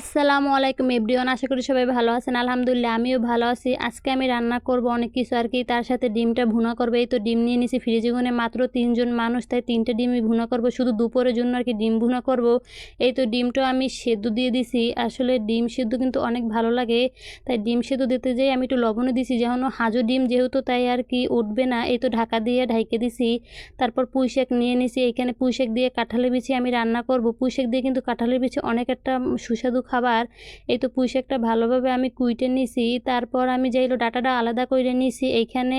আসসালামু আলাইকুম এভরিওয়ান, আশা করি সবাই ভালো আছেন। আলহামদুলিল্লাহ, আমিও ভালো আছি। আজকে আমি রান্না করব অনেক কিছু, আর কি তার সাথে ডিমটা ভুনা করব। এই তো ডিম নিয়ে নিছি ফ্রিজে গুনে মাত্র তিনজন মানুষ, তাই তিনটে ডিমই ভুনা করব। শুধু দুপুরের জন্য আর কি ডিম ভুনা করব। এই তো ডিমটা আমি সেদ্ধ দিয়ে দিছি। আসলে ডিম সেদ্ধ কিন্তু অনেক ভালো লাগে, তাই ডিম সেদ্ধ দিতে যাই আমি একটু লবণে দিছি। যেমন হাজো ডিম যেহেতু, তাই আর কি উঠবে না। এই তো ঢাকা দিয়ে ঢাইকে দিছি। তারপর পুঁই শাক নিয়ে নিছি। এখানে পুঁই শাক দিয়ে কাঁঠালের বিচি আমি রান্না করব। পুঁই শাক দিয়ে কিন্তু কাঁঠালের বিচি অনেক একটা সুস্বাদু খাবার। এই তো পুঁই শাকটা ভালোভাবে আমি কুইটে নিছি, তারপর আমি যাইলো ডাটাটা আলাদা করে নিছি, এইখানে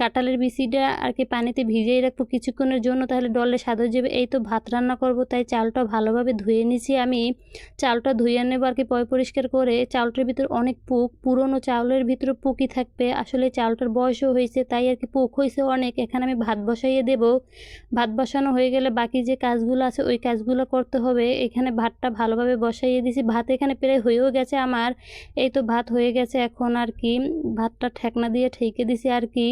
কাঁঠালের বিচিটা আর কি পানিতে ভিজিয়ে রাখব কিছুক্ষণের জন্য, তাহলে ডলে হয়ে যাবে। এই তো ভাত রান্না করব, তাই চালটা ভালোভাবে ধুয়ে নিছি আমি। চালটা ধুয়ে নেব আর কি পয় পরিষ্কার করে। চালটার ভিতর অনেক পুক, পুরনো চাউলের ভিতরে পুকই থাকবে। আসলে চালটার বয়সও হয়েছে, তাই আর কি পুক হয়েছে অনেক। এখানে আমি ভাত বসাইয়ে দেব। ভাত বসানো হয়ে গেলে বাকি যে কাজগুলো আছে, ওই কাজগুলো করতে হবে। এখানে ভাতটা ভালোভাবে বসাইয়ে দিছি ভাত এখানে প্রায় হয়েও গেছে আমার, এই তো ভাত হয়ে গেছে এখন আর কি। ভাতটা ঠেকনা দিয়ে ঠেকে দিছি আর কি।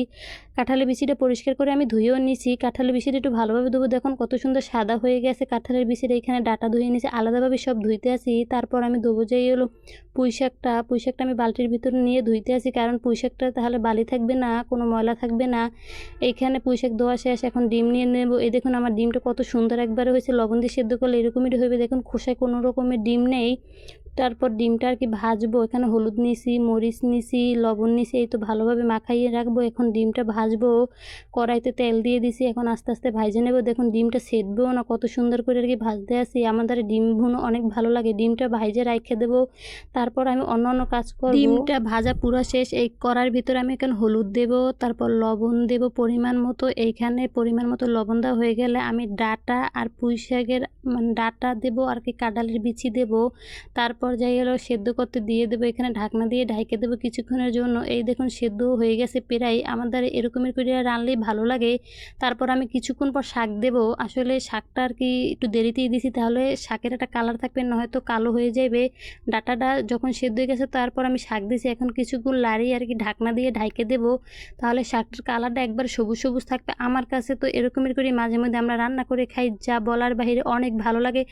কাঁঠালের বিচিটা পরিষ্কার করে আমি ধুয়েও নিছি। কাঁঠালের বিচিটা একটু ভালোভাবে ধুবো। দেখুন কত সুন্দর সাদা হয়ে গেছে কাঁঠালের বিচিটা। এখানে ডাটা ধুয়ে নিছি। আলাদাভাবে সব ধুইতে আসি তারপর আমি দেবো যাই হলো পুঁই শাকটা। পুঁই শাকটা আমি বালতির ভিতর নিয়ে ধুইতে আসি কারণ পুঁই শাকটা তাহলে বালি থাকবে না, কোনো ময়লা থাকবে না। এইখানে পুঁই শাক ধোয়া শেষ। এখন ডিম নিয়ে নেব। এই দেখুন আমার ডিমটা কত সুন্দর একবারে হয়েছে। লবণ দিয়ে সেদ্ধ করলে এরকমই হবে দেখুন খোসায় কোনো রকমের ডিম নেই। তারপর ডিমটা আর কি ভাজবো। এখানে হলুদ নিছি মরিচ নিছি লবণ নিছি এই তো ভালোভাবে মাখাইয়ে রাখব। এখন ডিমটা ভাজবো, কড়াইতে তেল দিয়ে দিছি, এখন আস্তে আস্তে ভাজে নেব। দেখুন ডিমটা সেদবেও না, কত সুন্দর করে আর কি ভাজতে আসি আমাদের ডিম ভুনো অনেক ভালো লাগে। ডিমটা ভাইজে রাখে দেবো। তারপর আমি অন্য অন্য কাজ করব। ডিমটা ভাজা পুরো শেষ। এই কড়ার ভিতরে আমি এখানে হলুদ দেব, তারপর লবণ দেব পরিমাণ মতো। এইখানে পরিমাণ মতো লবণ দেওয়া হয়ে গেলে আমি ডাটা আর পুঁই শাকের মানে ডাটা দেবো আর কি কাঁঠালের বিচি দেব। তারপর যাই হলো সেদ্ধ করতে দিয়ে দেবো, এখানে ঢাকনা দিয়ে ঢাইকে দেবো কিছুক্ষণের জন্য। এই দেখুন সেদ্ধ হয়ে গেছে প্রায়। আমাদের এরকমের করে রানলেই ভালো লাগে। তারপর আমি কিছুক্ষণ পর শাক দেব। আসলে শাকটা আর কি একটু দেরিতেই দিছি, তাহলে শাকের একটা কালার থাকবে, না হয়তো কালো হয়ে যাবে। ডাটাটা যখন সেদ্ধ হয়ে গেছে, তারপর আমি শাক দিছি। এখন কিছুক্ষণ লাড়িয়ে আর কি ঢাকনা দিয়ে ঢাইকে দেব। তাহলে শাকটার কালারটা একবার সবুজ সবুজ থাকবে। আমার কাছে তো এরকমের করে মাঝে মধ্যে আমরা রান্না করে খাই, যা বলার বাইরে অনেক ভালো লাগে।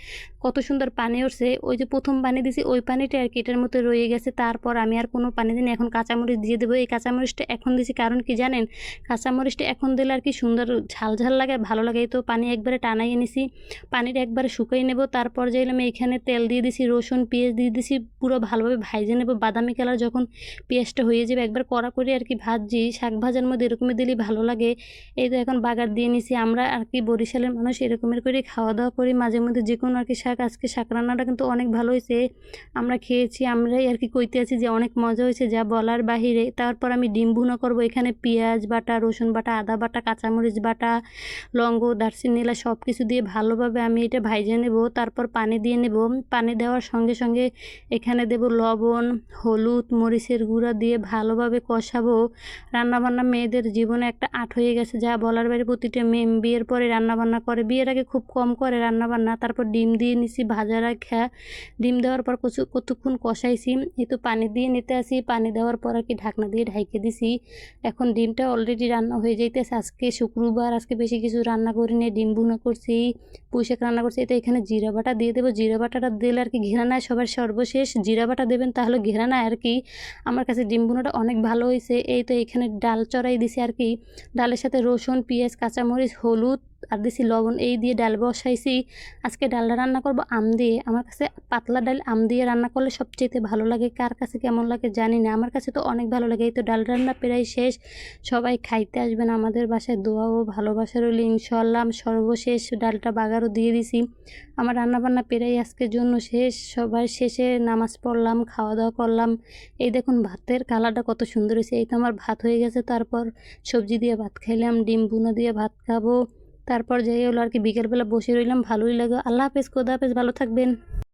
কত সুন্দর পানি উঠছে। ওই যে প্রথম পানি দিছি ওই পানিটা আর কি এটার মতো রয়ে গেছে। তারপর আমি আর কোনো পানি দিই না এখন কাঁচামরিচ দিয়ে দেবো। এই কাঁচামরিচটা এখন দিছি, কারণ কি জানেন? কাঁচামরিচটা এখন দিলে আর কি সুন্দর ঝাল ঝাল লাগে ভালো লাগে। তো পানি একবারে টানাই এনেছি, পানিটা একবারে শুকাই নেব। তারপর যাইলাম এইখানে তেল দিয়ে দিছি, রসুন, পেঁয়াজ দিয়ে দিছি, পুরো ভালোভাবে ভাইজে নেব। বাদামি কালার যখন পেঁয়াজটা হয়ে যাবে, একবার কড়া করে আর কি ভাজি শাক ভাজার মধ্যে এরকমই দিলেই ভালো লাগে। এই তো এখন বাগার দিয়ে নিছি। আমরা আর কি বরিশালের মানুষ এরকমের করে খাওয়া দাওয়া করি। মাঝে মধ্যে যে কোনো আর কি শাক, আজকে শাক রান্নাটা কিন্তু অনেক ভালো হয়েছে। আমরা খেয়েছি, আমরাই আর কি কইতে আছি যে অনেক মজা হয়েছে যা বলার বাহিরে। তারপর আমি ডিম ভুনা করব। এখানে পেঁয়াজ বাটা, রসুন বাটা, আদা বাটা, কাঁচামরিচ বাটা, লঙ্গ, দারচিনি, এলা সব কিছু দিয়ে ভালোভাবে আমি এটা ভাইজে নেব। তারপর পানি দিয়ে নেব। পানি দেওয়ার সঙ্গে সঙ্গে এখানে দেব লবণ, হলুদ, মরিচের গুঁড়া দিয়ে ভালোভাবে কষাবো। রান্নাবান্না মেয়েদের জীবনে একটা আট হয়ে গেছে। যা বলার বাইরে প্রতিটা মেয়ে বিয়ের পরে রান্নাবান্না করে। বিয়ের আগে খুব কম করে রান্নাবান্না। তারপর ডিম দিয়ে নিছি ভাজা রাখা। ডিম দেওয়ার পর কচু কতক্ষণ কষাইছি এই তো পানি দিয়ে নিতে আসি, পানি দেওয়ার পর আর কি ঢাকনা দিয়ে ঢাইকে দিছি। এখন ডিমটা অলরেডি রান্না হয়ে যাইতেছে, আজকে শুক্রবার, আজকে বেশি কিছু রান্না করি নি ডিম ভুনা করছি পুঁইশাক রান্না করছি তো এখানে জিরা বাটা দিয়ে দেবো। জিরা বাটাটা দিলে আর কি ঘেরানায় সবার সর্বশেষ। জিরা বাটা দেবেন তাহলে ঘেরানায় আর কি। আমার কাছে ডিম ভুনাটা অনেক ভালো হয়েছে। এই তো এখানে ডাল চড়াই দিছি আর কি। ডালের সাথে রসুন, পেঁয়াজ, কাঁচামরিচ, হলুদ আর দিছি লবণ, এই দিয়ে ডাল বসাইছি। আজকে ডালটা রান্না করব আম দিয়ে। আমার কাছে পাতলা ডাল আম দিয়ে রান্না করলে সবচেয়ে ভালো লাগে। কার কাছে কেমন লাগে জানি না। আমার কাছে তো অনেক ভালো লাগে। এই তো ডাল রান্না প্রায় শেষ। সবাই খাইতে আসবেন আমাদের বাসায়। দোয়া ও ভালোবাসা রইল ইনশাল্লাহ সর্বশেষ ডালটা বাগারও দিয়ে দিছি। আমার রান্নাবান্না প্রায় আজকের জন্য শেষ। সবার শেষে নামাজ পড়লাম খাওয়া দাওয়া করলাম। এই দেখুন ভাতের কালারটা কত সুন্দর হয়েছে। এই তো আমার ভাত হয়ে গেছে। তারপর সবজি দিয়ে ভাত খাইলাম, ডিম বুনা দিয়ে ভাত খাব। তারপর যাই হলো আর কি বিকেলবেলা বসে রইলাম, ভালোই লাগে আল্লাহ হাফেজ, খোদা হাফেজ, ভালো থাকবেন।